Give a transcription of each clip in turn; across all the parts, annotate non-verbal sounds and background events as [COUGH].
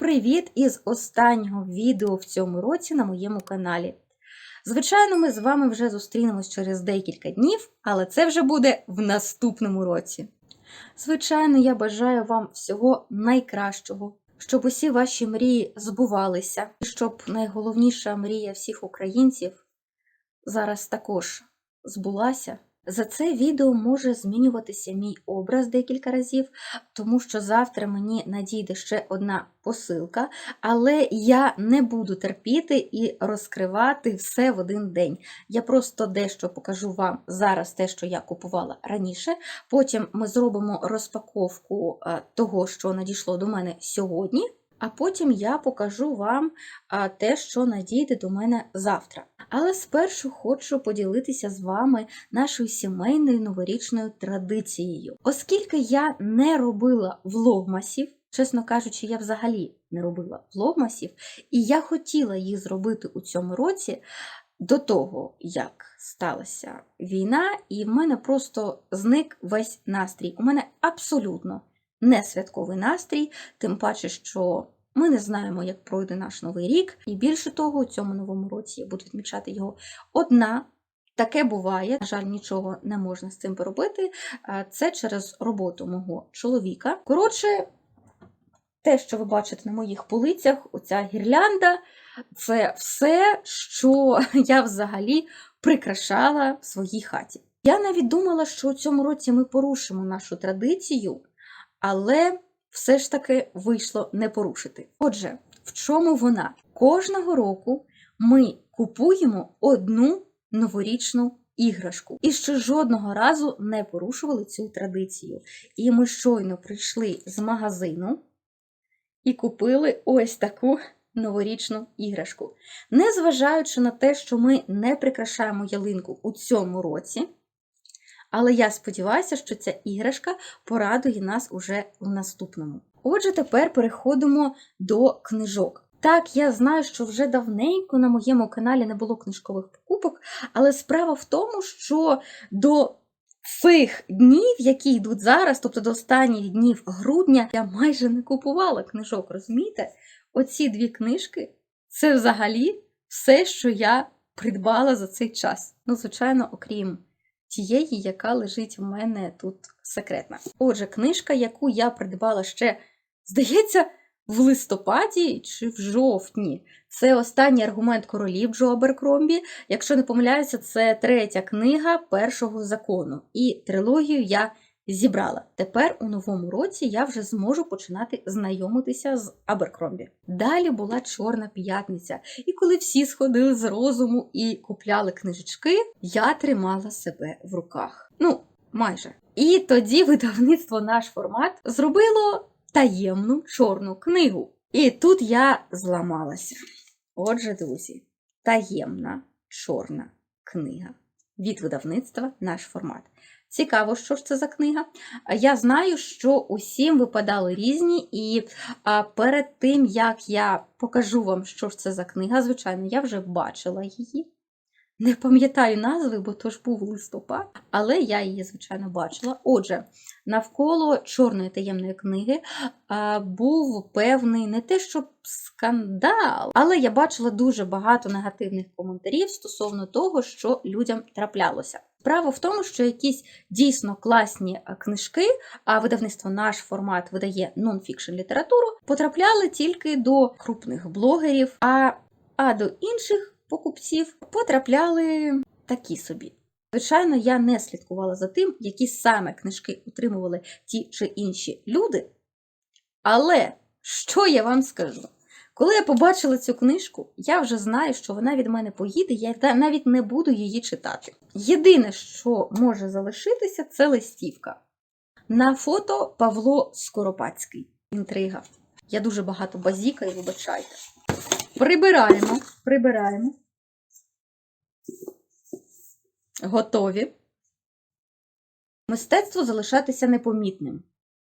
привіт із останнього відео в цьому році на моєму каналі. Звичайно, ми з вами вже зустрінемось через декілька днів, але це вже буде в наступному році. Звичайно, я бажаю вам всього найкращого, щоб усі ваші мрії збувалися, і щоб найголовніша мрія всіх українців зараз також збулася. За це відео може змінюватися мій образ декілька разів, тому що завтра мені надійде ще одна посилка, але я не буду терпіти і розкривати все в один день. Я просто дещо покажу вам зараз те, що я купувала раніше. Потім ми зробимо розпаковку е, того, що надійшло до мене сьогодні. А потім я покажу вам те, що надійде до мене завтра. Але спершу хочу поділитися з вами нашою сімейною новорічною традицією. Оскільки я не робила влогмасів, чесно кажучи, я взагалі не робила влогмасів, і я хотіла їх зробити у цьому році до того, як сталася війна, і в мене просто зник весь настрій. У мене абсолютно не святковий настрій, тим паче, що ми не знаємо, як пройде наш новий рік, і більше того, у цьому новому році я буду відмічати його одна. Таке буває, на жаль, нічого не можна з цим поробити. Це через роботу мого чоловіка. Коротше, те, що ви бачите на моїх полицях, оця гірлянда, це все, що я взагалі прикрашала в своїй хаті. Я навіть думала, що у цьому році ми порушимо нашу традицію, але все ж таки вийшло не порушити. Отже, в чому вона? Кожного року ми купуємо одну новорічну іграшку. І ще жодного разу не порушували цю традицію. І ми щойно прийшли з магазину і купили ось таку новорічну іграшку. Незважаючи на те, що ми не прикрашаємо ялинку у цьому році. Але я сподіваюся, що ця іграшка порадує нас уже в наступному. Отже, тепер переходимо до книжок. Так, я знаю, що вже давненько на моєму каналі не було книжкових покупок, але справа в тому, що до цих днів, які йдуть зараз, тобто до останніх днів грудня, я майже не купувала книжок, розумієте? Оці дві книжки це взагалі все, що я придбала за цей час. Ну, звичайно, окрім тієї, яка лежить в мене тут секретна. Отже, книжка, яку я придбала ще, здається, в листопаді чи в жовтні. Це останній аргумент королів Джо Аберкромбі. Якщо не помиляюся, це третя книга першого закону. І трилогію я зібрала. Тепер у новому році я вже зможу починати знайомитися з Аберкромбі. Далі була Чорна п'ятниця, і коли всі сходили з розуму і купляли книжечки, я тримала себе в руках. Ну, майже. І тоді видавництво наш формат зробило таємну чорну книгу. І тут я зламалася. Отже, друзі, таємна чорна книга від видавництва наш формат. Цікаво, що ж це за книга. Я знаю, що усім випадали різні, і перед тим, як я покажу вам, що ж це за книга, звичайно, я вже бачила її. Не пам'ятаю назви, бо то ж був листопад, але я її, звичайно, бачила. Отже, навколо чорної таємної книги був певний не те, що скандал, але я бачила дуже багато негативних коментарів стосовно того, що людям траплялося. Справа в тому, що якісь дійсно класні книжки, а видавництво наш формат видає нон-фікшн літературу, потрапляли тільки до крупних блогерів, а, а до інших покупців потрапляли такі собі. Звичайно, я не слідкувала за тим, які саме книжки отримували ті чи інші люди. Але що я вам скажу? Коли я побачила цю книжку, я вже знаю, що вона від мене поїде, я навіть не буду її читати. Єдине, що може залишитися, це листівка. На фото Павло Скоропадський. Інтрига. Я дуже багато базікаю, вибачайте. Прибираємо, прибираємо. Готові. Мистецтво залишатися непомітним.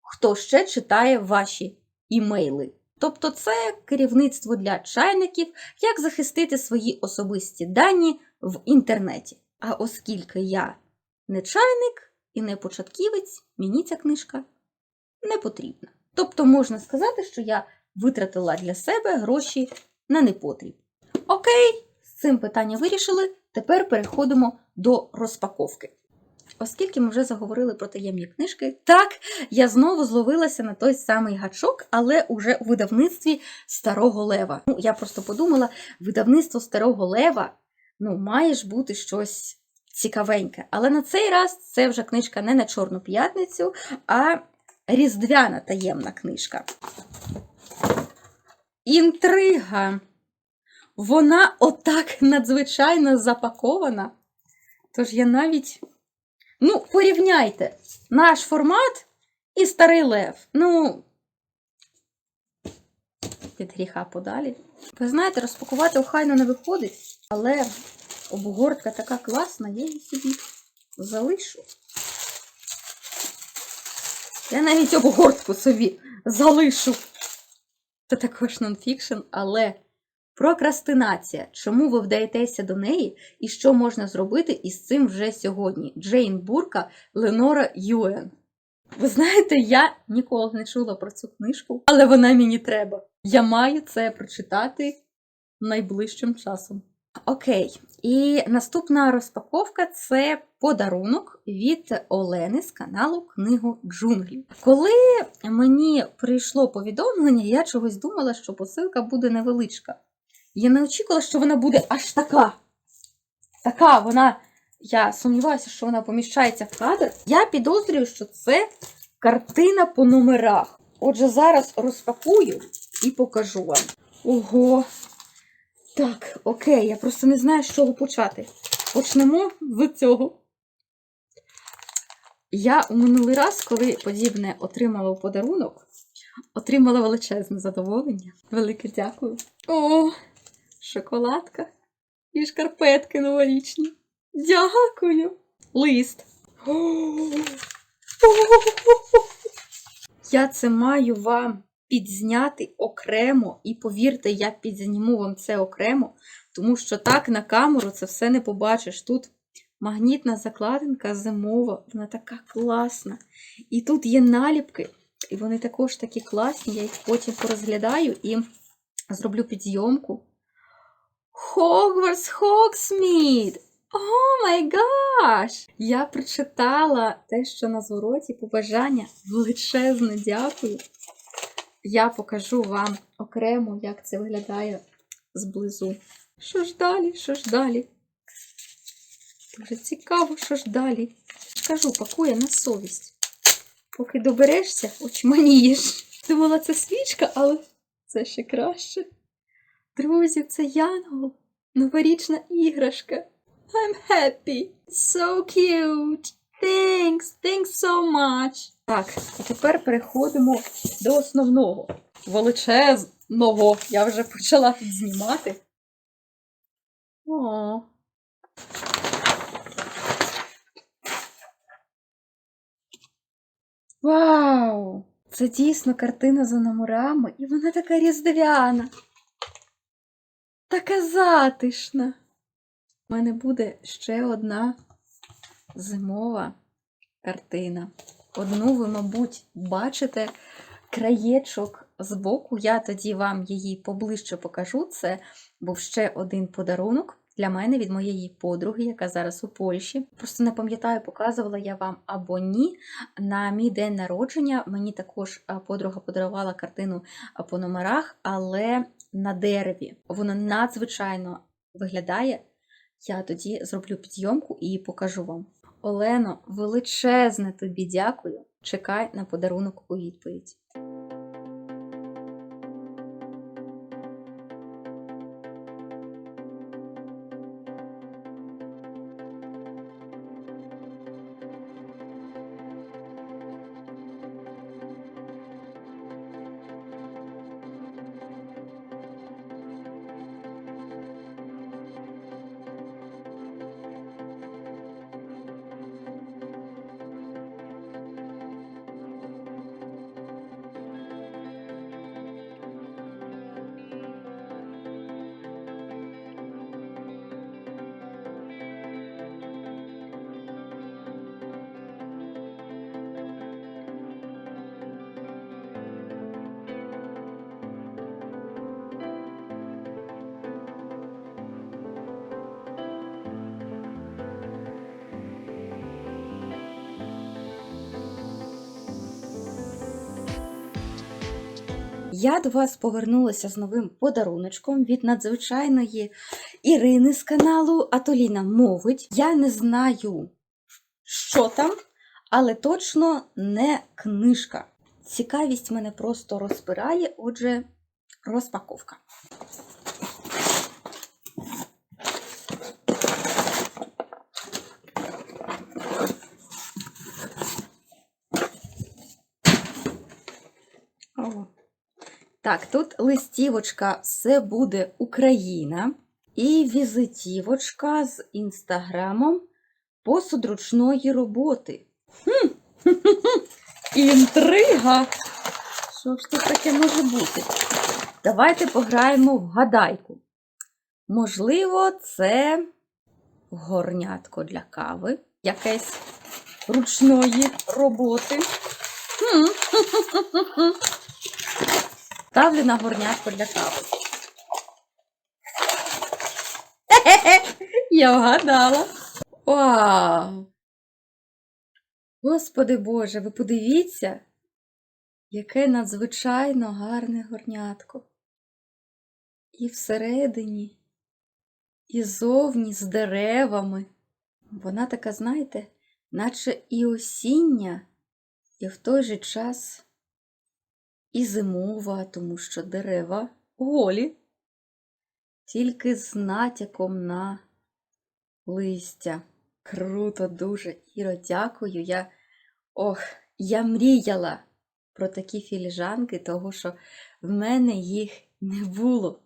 Хто ще читає ваші імейли? Тобто це керівництво для чайників, як захистити свої особисті дані в інтернеті. А оскільки я не чайник і не початківець, мені ця книжка не потрібна. Тобто можна сказати, що я витратила для себе гроші на непотріб. Окей, з цим питання вирішили. Тепер переходимо до розпаковки. Оскільки ми вже заговорили про таємні книжки, так, я знову зловилася на той самий гачок, але уже у видавництві Старого Лева. Ну, я просто подумала, видавництво Старого Лева ну, має ж бути щось цікавеньке. Але на цей раз це вже книжка не на Чорну п'ятницю, а різдвяна таємна книжка. Інтрига. Вона отак надзвичайно запакована. Тож я навіть. Ну, порівняйте наш формат і старий лев. Ну, від гріха подалі. Ви знаєте, розпакувати охайно не виходить, але обгортка така класна, я її собі залишу. Я навіть обгортку собі залишу. Це також нонфікшн, але прокрастинація. Чому ви вдаєтеся до неї і що можна зробити із цим вже сьогодні? Джейн Бурка, Ленора Юен. Ви знаєте, я ніколи не чула про цю книжку, але вона мені треба. Я маю це прочитати найближчим часом. Окей, і наступна розпаковка це подарунок від Олени з каналу Книгу Джунглів. Коли мені прийшло повідомлення, я чогось думала, що посилка буде невеличка. Я не очікувала, що вона буде аж така. Така вона. Я сумніваюся, що вона поміщається в кадр. Я підозрюю, що це картина по номерах. Отже, зараз розпакую і покажу вам. Ого! Так, окей, я просто не знаю, з чого почати. Почнемо з цього. Я у минулий раз, коли подібне отримала подарунок, отримала величезне задоволення. Велике дякую. О, шоколадка і шкарпетки новорічні. Дякую. Лист. Я це маю вам підзняти окремо, і повірте, я підзніму вам це окремо, тому що так на камеру це все не побачиш. Тут магнітна закладинка зимова, вона така класна. І тут є наліпки, і вони також такі класні. Я їх потім порозглядаю і зроблю підйомку. Хогвартс Хоксмід! О май гаш! Я прочитала те, що на звороті побажання. Величезне дякую. Я покажу вам окремо, як це виглядає зблизу. Що ж далі? Що ж далі? Дуже цікаво, що ж далі. Кажу, пакує на совість. Поки доберешся, очманієш. Думала, це свічка, але це ще краще. Друзі, це Янгол. Новорічна іграшка. I'm happy. So cute. Thanks. Thanks so much. Так, а тепер переходимо до основного. Величезного. Я вже почала тут знімати. О. Вау! Це дійсно картина за номерами, і вона така різдвяна. Така затишна. У мене буде ще одна зимова картина. Одну ви, мабуть, бачите краєчок збоку. Я тоді вам її поближче покажу. Це був ще один подарунок для мене від моєї подруги, яка зараз у Польщі. Просто не пам'ятаю, показувала я вам або ні. На мій день народження мені також подруга подарувала картину по номерах, але на дереві. Воно надзвичайно виглядає. Я тоді зроблю підйомку і покажу вам. Олено, величезне тобі дякую. Чекай на подарунок у відповідь. Я до вас повернулася з новим подаруночком від надзвичайної Ірини з каналу Атоліна Мовить. Я не знаю, що там, але точно не книжка. Цікавість мене просто розпирає, отже, розпаковка. Так, тут листівочка все буде Україна і візитівочка з інстаграмом посуд ручної роботи. Хм. Інтрига! Що ж тут таке може бути? Давайте пограємо в гадайку. Можливо, це горнятко для кави, якесь ручної роботи. Хм. Ставлю на горнятко для кави. [LAUGHS] Я вгадала. Вау! Господи Боже, ви подивіться, яке надзвичайно гарне горнятко. І всередині, і зовні з деревами. Вона така, знаєте, наче і осіння, і в той же час і зимова, тому що дерева голі, тільки з натяком на листя. Круто, дуже. Іро, дякую. Я ох, я мріяла про такі філіжанки, того що в мене їх не було.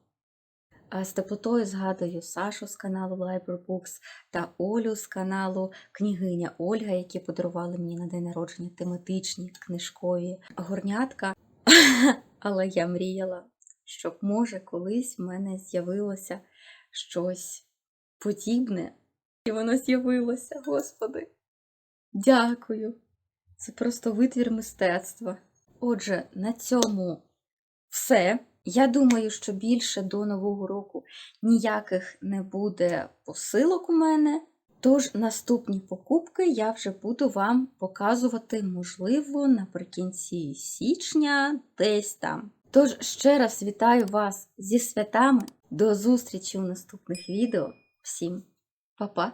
А з теплотою згадую Сашу з каналу Library Books та Олю з каналу Княгиня Ольга, які подарували мені на день народження тематичні книжкові горнятка. [LAUGHS] Але я мріяла, щоб, може, колись в мене з'явилося щось подібне. І воно з'явилося, Господи. Дякую. Це просто витвір мистецтва. Отже, на цьому все. Я думаю, що більше до Нового року ніяких не буде посилок у мене. Тож наступні покупки я вже буду вам показувати, можливо, наприкінці січня, десь там. Тож ще раз вітаю вас зі святами. До зустрічі у наступних відео. Всім па-па!